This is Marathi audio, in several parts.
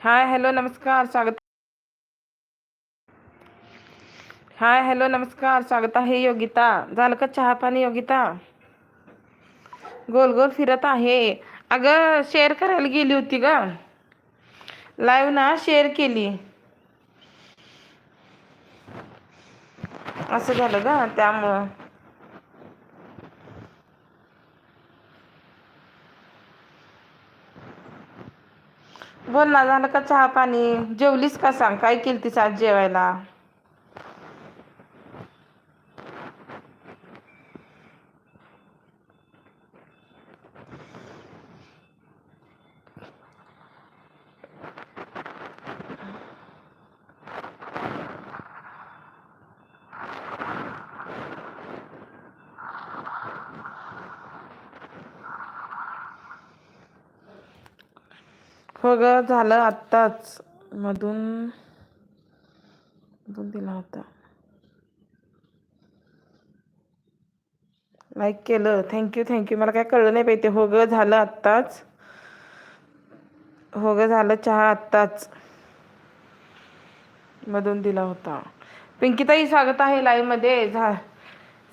हाय हॅलो नमस्कार स्वागत हाय हॅलो नमस्कार स्वागत आहे योगिता. झालं का चहा पाणी योगिता? गोल गोल फिरत आहे. अगं शेअर करायला गेली होती ग. लाईव्ह ना शेअर केली. असं झालं ग त्यामुळं. बोल ना झालं का चहा पाणी? जेवलीस का सांग? काय केली तीस आज जेवायला? हो झालं आत्ताच. मधून मधून दिला होता. लाईक केलं. थँक्यू थँक्यू मला काय कळलं नाही पाहिजे हो ग झालं आत्ताच. हो ग झालं चहा आत्ताच. मधून दिला होता. पिंकीताई स्वागत आहे लाईव्हमध्ये झा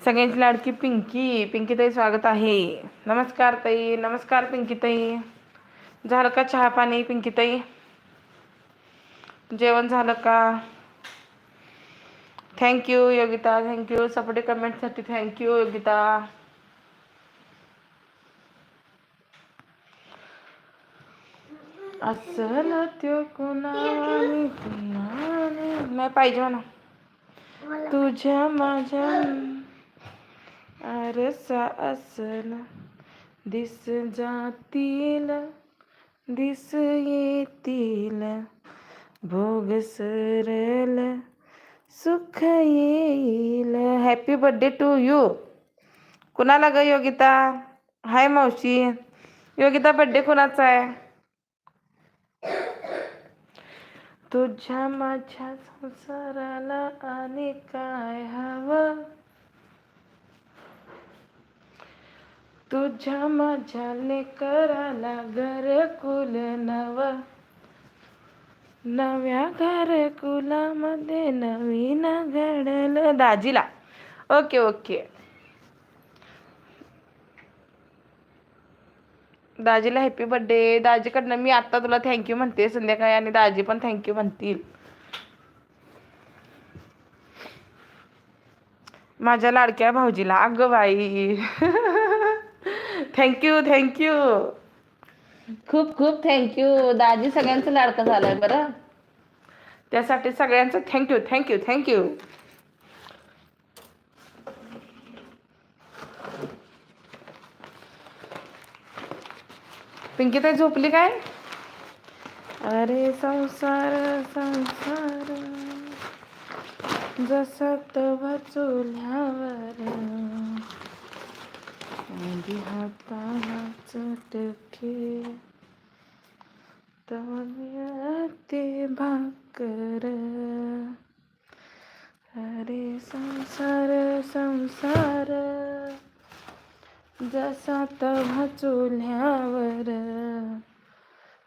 सगळ्यांची लाडकी पिंकी. पिंकीताई स्वागत आहे. नमस्कार ताई. नमस्कार पिंकीताई. झालं का चहा पाणी पिंकीताई जेवण झालं का? Thank you Yogita. Thank you सपोर्टे कमेंटसाठी थँक्यू योगिता. असल त्यो कुणाने कुणाने? नाही, पाहिजे म्हणा. तुझ्या माझ्या आरसा असल, दिस जातील. दिस येतील भोग सरल सुख येईल. हॅपी बर्थडे टू यू कुणाला ग योगिता? हाय मावशी. योगिता बर्थडे कुणाचा आहे? तुझ्या माझ्या संसाराला आणि काय हवं? तुझ्या माझ्या लेकराला घरकुल नव. नव्या घरकुलामध्ये नवीन घडलं. दाजीला. Okay okay. दाजीला हॅपी बर्थडे दाजीकडनं मी आत्ता तुला थँक्यू म्हणते. संध्याकाळी आणि दाजी पण थँक्यू म्हणतील. माझ्या लाडक्या भाऊजीला. अगं बाई. थँक्यू थँक्यू खूप खूप थँक्यू दाजी सगळ्यांचं लाडकं झालंय बरं. त्यासाठी सगळ्यांचं थँक्यू थँक्यू थँक्यू पिंकीताई झोपली काय? अरे संसार संसार. जसा तवा चुल्यावर आधी हाताला चटके. तवा भाकर. अरे संसार संसार. जसा तवा चुल्यावर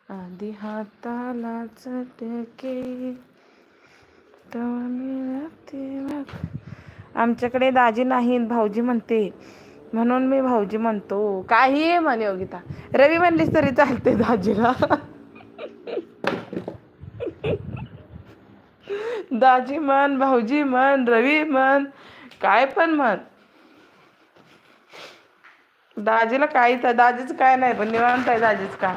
आधी हाताला चटके. तवा मिळते आमच्याकडे दाजी नाहीत भाऊजी म्हणते म्हणून मी भाऊजी म्हणतो काही म्हणे योगिता. रवी म्हणलीस तरी चालते दाजीला. दाजी म्हण भाऊजी म्हण रवी म्हण काय पण म्हण. दाजीला काही दाजीच काय नाही पण निवांत आहे दाजीच काय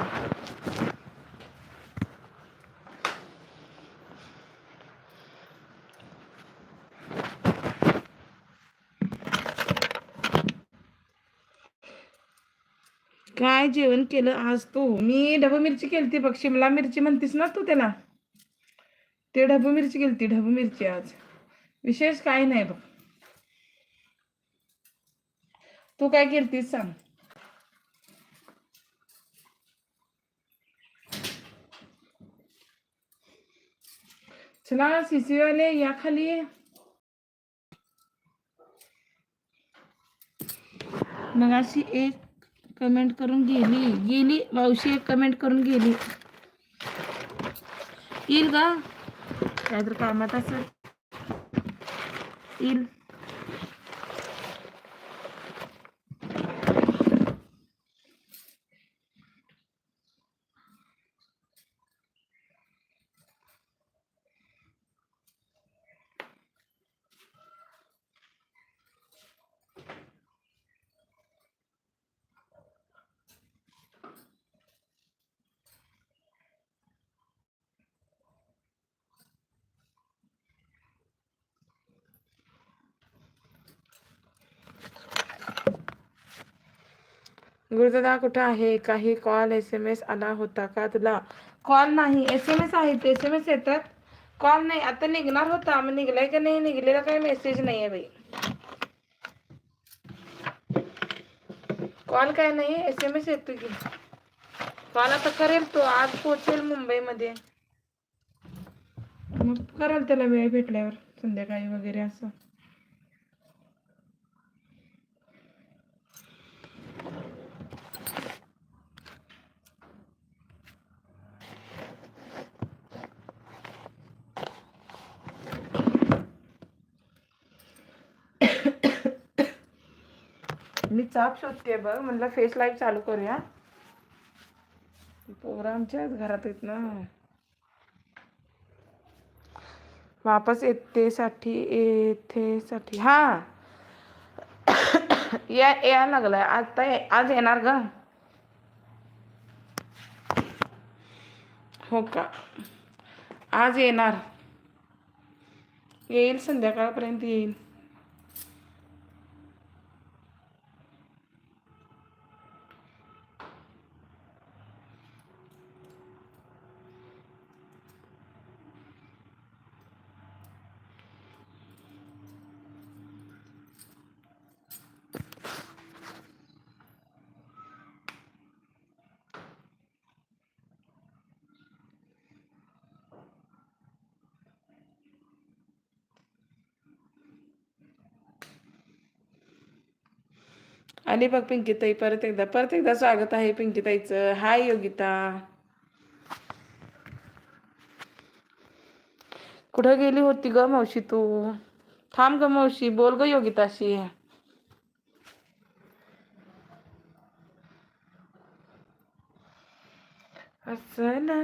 काय जेवण केलं आज तू? मी ढबू मिरची केलती बघ शिमला मिरची म्हणतीस ना तू त्याला? ते ढबू मिरची केलती ढबू मिरची आज. विशेष काही नाही बघ. तू काय केलतीस सांग? चला सिसीवाले या खाली. मग अशी एक कमेंट करून गेली. गेली मावशी एक कमेंट करून गेली. येईल ग काय तर कामात असेल. येईल. गुरुदादा कुठं आहे? काही कॉल एस एम एस आला होता का तुला? कॉल नाही. एस एम एस आहेत एस एम एस येतात. कॉल नाही. आता निघणार होता. मग निघलाय का नाही? निघलेला काही मेसेज नाही आहे बाई. कॉल काय नाही एस एम एस येतो की. कॉल आता करेल तो. आज पोचेल मुंबईमध्ये. मग करेल त्याला वेळ भेटल्यावर. संध्याकाळी वगैरे असं. मी चाप शोधते बघ. म्हणलं फेस लाईव्ह चालू करूया. प्रोग्रामच्याच आमच्याच घरात आहेत ना. वापस येतेसाठी येथेसाठी हा. या यायला लागलाय. आता आज येणार ग. हो का? आज येणार. येईल संध्याकाळपर्यंत येईल. आली बघ पिंकीताई परत एकदा परत एकदा स्वागत आहे पिंकीताईचं. हाय योगिता. कुठं गेली होती ग मावशी तू? थांब ग मावशी बोल ग योगिताशी. असं ना.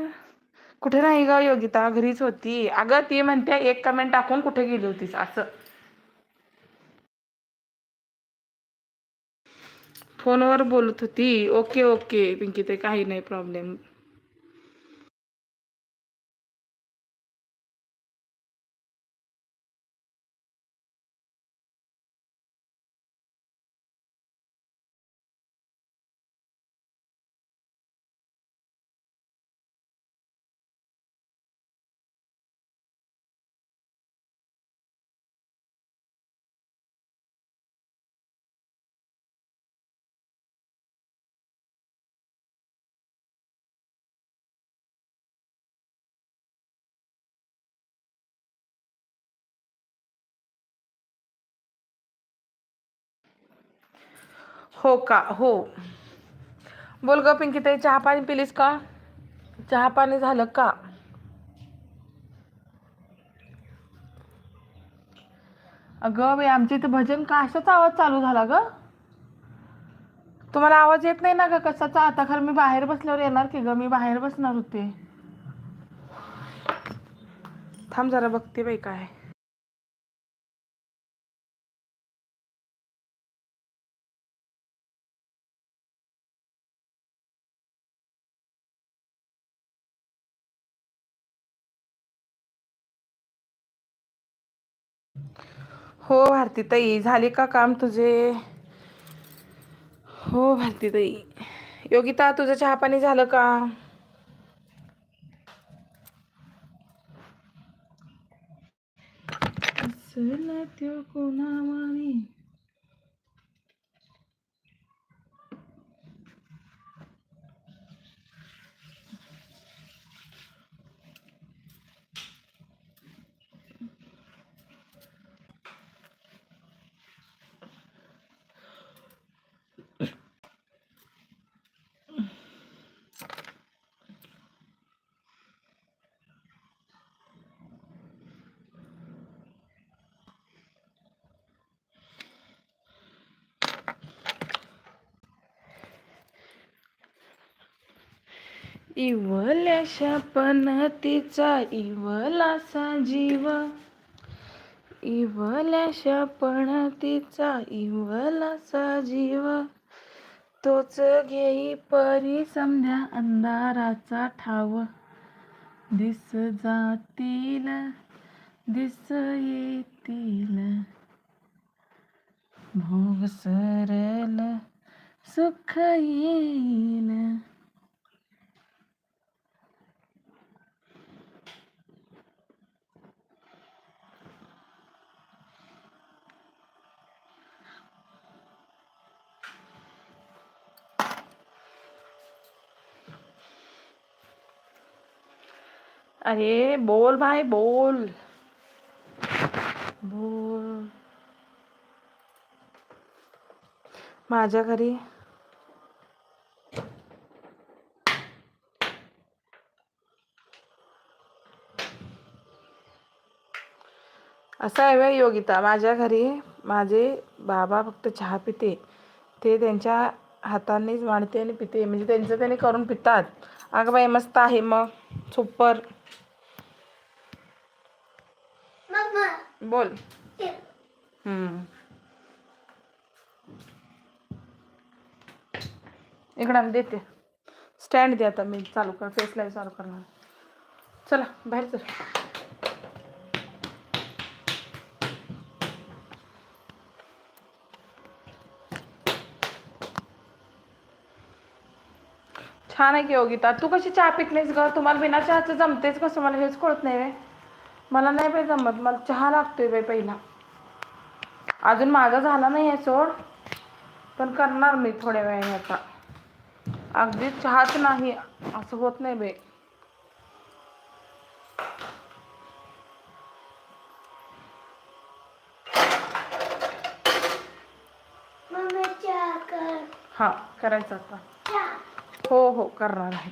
कुठे नाही ग योगिता घरीच होती. अगं ती म्हणते एक कमेंट टाकून कुठे गेली होतीस? असं. फोनवर बोलत होती. ओके ओके पिंकी ते काही नाही प्रॉब्लेम हो का? हो. बोल ग पिंकी ताई चहा पाणी पिलीस का? चहा पाणी झालं का? अगं बाई आमच्या इथं भजन का असाच आवाज चालू झाला ग? तुम्हाला आवाज येत नाही ना ग कशाचा? आता खरं मी बाहेर बसल्यावर येणार की ग? मी बाहेर बसणार होते. थांब जरा बघते बाई काय. हो भारतीताई झाले का काम तुझे? हो भारतीताई. योगिता तुझं चहा पाणी झालं का? कोणा इवल्या शापन तिचा इवलासा जीव. इवल्या शापन तिचा इवलासा जीव. तोच घेई परी समध्या अंधाराचा ठाव. दिस जातील दिस येतील. भोग सरल सुख येईल. अरे बोल भाई बोल. बोल. माझ्या घरी. असं आहे व्हय योगिता माझ्या घरी माझे बाबा फक्त चहा पिते. ते त्यांच्या हातानेच मांडते आणि पिते. म्हणजे त्यांचं त्याने करून पितात. अगं बाई मस्त आहे मग. सुपर. बोल. हम्म. इकडं आण, देते. स्टँड दे आता मी चालू कर फेस लाईव्ह चालू करणार. चला बाहेर चल. छान आहे की योगिता. तू कशी चहा पित नाहीस ग? तुम्हाला बिना चहाचं जमतेच कसं? मला हेच कळत नाही वे मला नाही बाई जमत. मला चहा लागतोय बाई पहिला. अजून माझा झाला नाही आहे सोड. पण करणार मी थोड्या वेळाने आता. अगदी चहाच नाही. असं होत नाही बाई. हा करायचं आता. हो हो करणार आहे.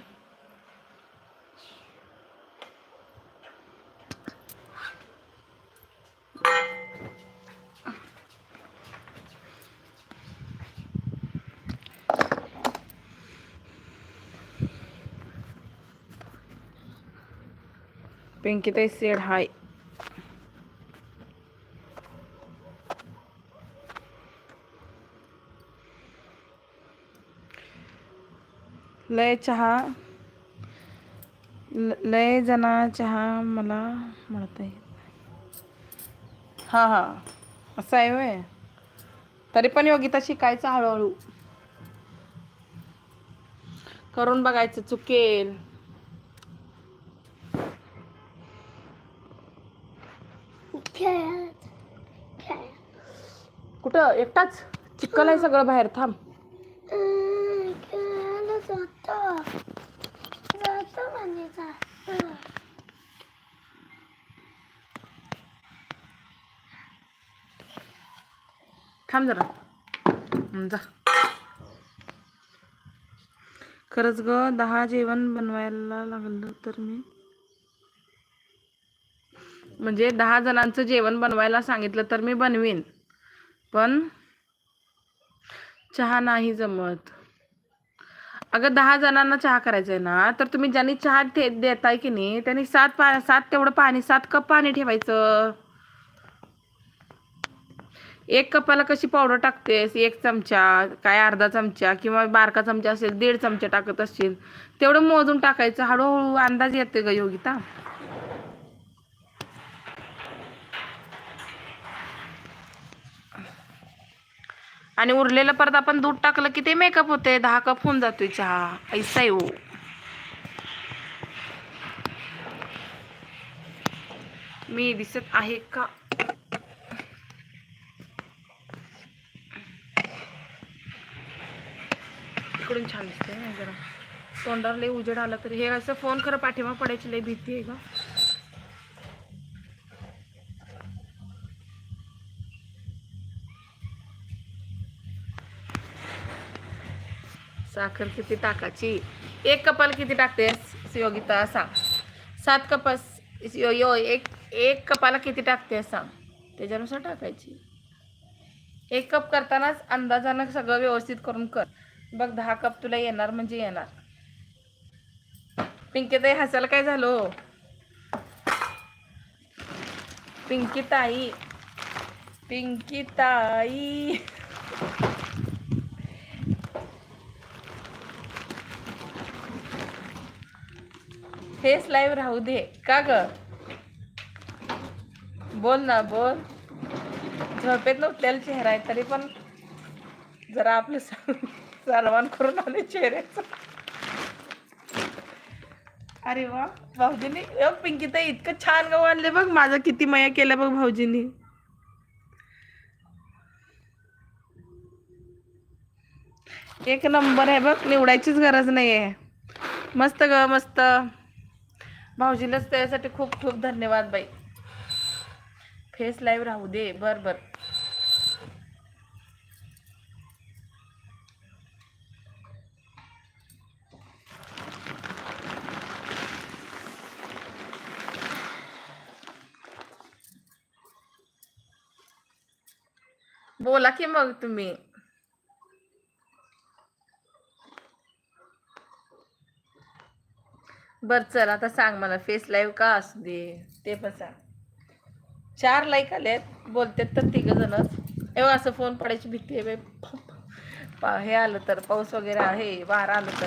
पिंकीताई सेड हाय लय चहा ल- लय जना चहा मला म्हणता येत हा हा. असं आहे वय तरी पण योगिता शिकायचं हळूहळू. करून बघायचं चुकेल. कुठं? एकटाच? चिक्कल आहे सगळं बाहेर. थांब. थांब जरा. हं, जा. खरंच ग दहा जेवण बनवायला लागलं तर मी. म्हणजे दहा जणांचं जेवण बनवायला सांगितलं तर मी बनवीन. पण चहा नाही जमत. अगं दहा जणांना चहा करायचा आहे ना तर तुम्ही ज्यांनी चहा ठे देताय की नाही त्यांनी सात पा सात तेवढं पाणी सात कप पाणी ठेवायचं. एक कपाला कशी पावडर टाकतेस? एक चमचा काय अर्धा चमचा किंवा बारका चमचा असेल दीड चमचा टाकत असशील तेवढं मोजून टाकायचं. हळूहळू अंदाज येते ग योगिता. आणि उरलेलं परत आपण दूध टाकलं की ते मेकअप होते. दहा कप होऊन जातोय चहा. ऐसा येऊ हो. मी दिसत आहे का? इकडून छान दिसते जरा. तोंडावर लई उजेड आला तरी. हे असं फोन खरं पाठीमा पडायची लई भीती आहे का साखर किती टाकायची? एक कपाला किती टाकतेस योगिता सांग. सात कपास यो यो एक एक कपाला किती टाकतेस सांग. त्याच्यानुसार टाकायची. एक कप करतानाच अंदाजानं सगळं व्यवस्थित करून कर. बघ दहा कप तुला येणार म्हणजे येणार. पिंकी ताई हसायला काय झालो हो? पिंकी ताई पिंकी ताई हेच लाईव्ह राहू दे. का ग? बोल ना बोल. झोपेत उठलेला चेहरा आहे तरी पण जरा आपलं सर्वान करून आले चेहऱ्याचं. अरे वा भाऊजीनी. पिंकी तर इतकं छान गाऊ आणले बघ माझं किती मया केलं बघ भाऊजींनी. एक नंबर आहे बघ निवडायचीच गरज नाही आहे मस्त ग मस्त. भाऊजीलाच त्यासाठी खूप खूप धन्यवाद बाई. फेस लाईव्ह राहू दे बर बर. बोला की मग तुम्ही. बर चल आता सांग मला फेस लाईव्ह का असू दे? ते पण सांग. चार लाईक आलेत बोलतात तर तिघ जणच एवढं असं फोन पडायची भीती आहे बाई. पा- हे आलं तर पाऊस वगैरे आहे वारा आलं तर.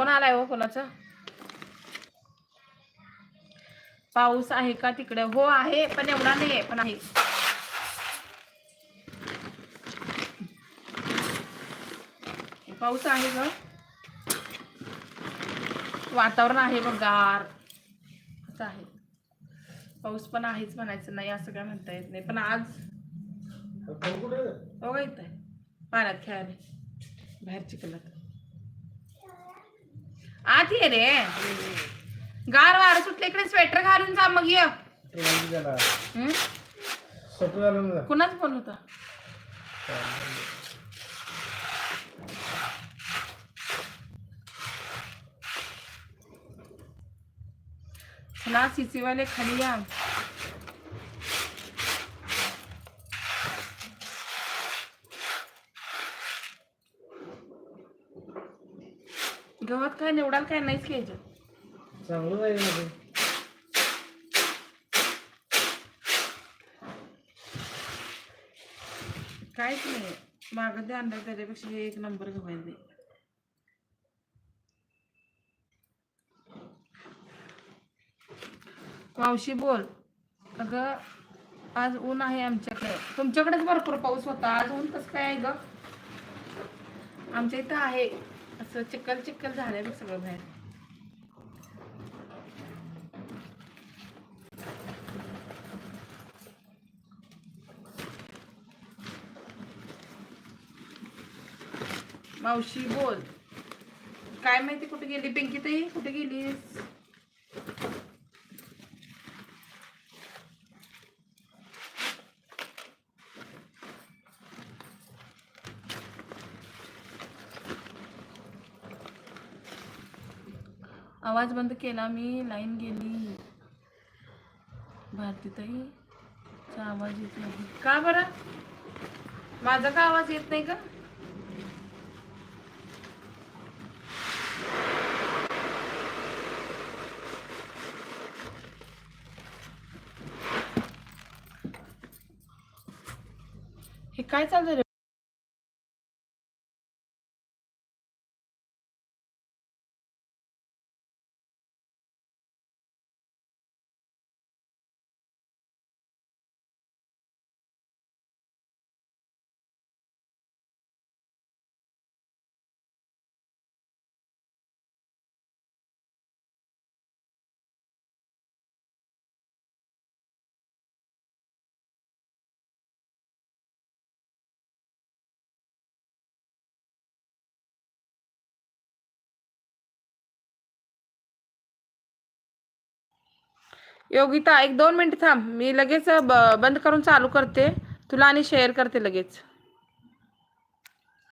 फोन आलाय हो कोणाचा? पाऊस आहे का तिकडे? हो आहे पण एवढा नाही आहे पण आहे. पाऊस आहे ग वातावरण आहे बघ गार. असं आहे. पाऊस पण आहेच म्हणायचं नाही असं काय म्हणता येत नाही. पण आज हो येत आहे. पाण्यात खेळायला. बाहेर चिखलात आत ये रे. गार वार सुटले इकडे स्वेटर घालून जा मग ये. हं? कुणाच फोन होता? ना सीसी वाले खाली या गवत काय निवडाल काय नाहीच घ्यायचं चांगलं नाही ना ते. काहीच नाही. मागं ते आणलं त्याच्यापेक्षा हे एक नंबर गवायचे मावशी बोल. अगं आज ऊन आहे आमच्याकडे. तुमच्याकडेच भरपूर पाऊस होता. आज ऊन कसं काय आहे ग? आमच्या इथं आहे. असं चिक्कल चिक्कल झालंय बघ सगळं बाहेर. मावशी बोल. काय माहिती कुठे गेली? पिंकी ताई कुठे गेलीस? आवाज बंद केला मी लाईन गेली. भारती ताई चा आवाज येत नाही. का बरं? माझा का आवाज येत नाही का हे काय चाललं रे? योगिता एक दोन मिनिट थांब. मी लगेच ब बंद करून चालू करते. तुला आणि शेअर करते लगेच.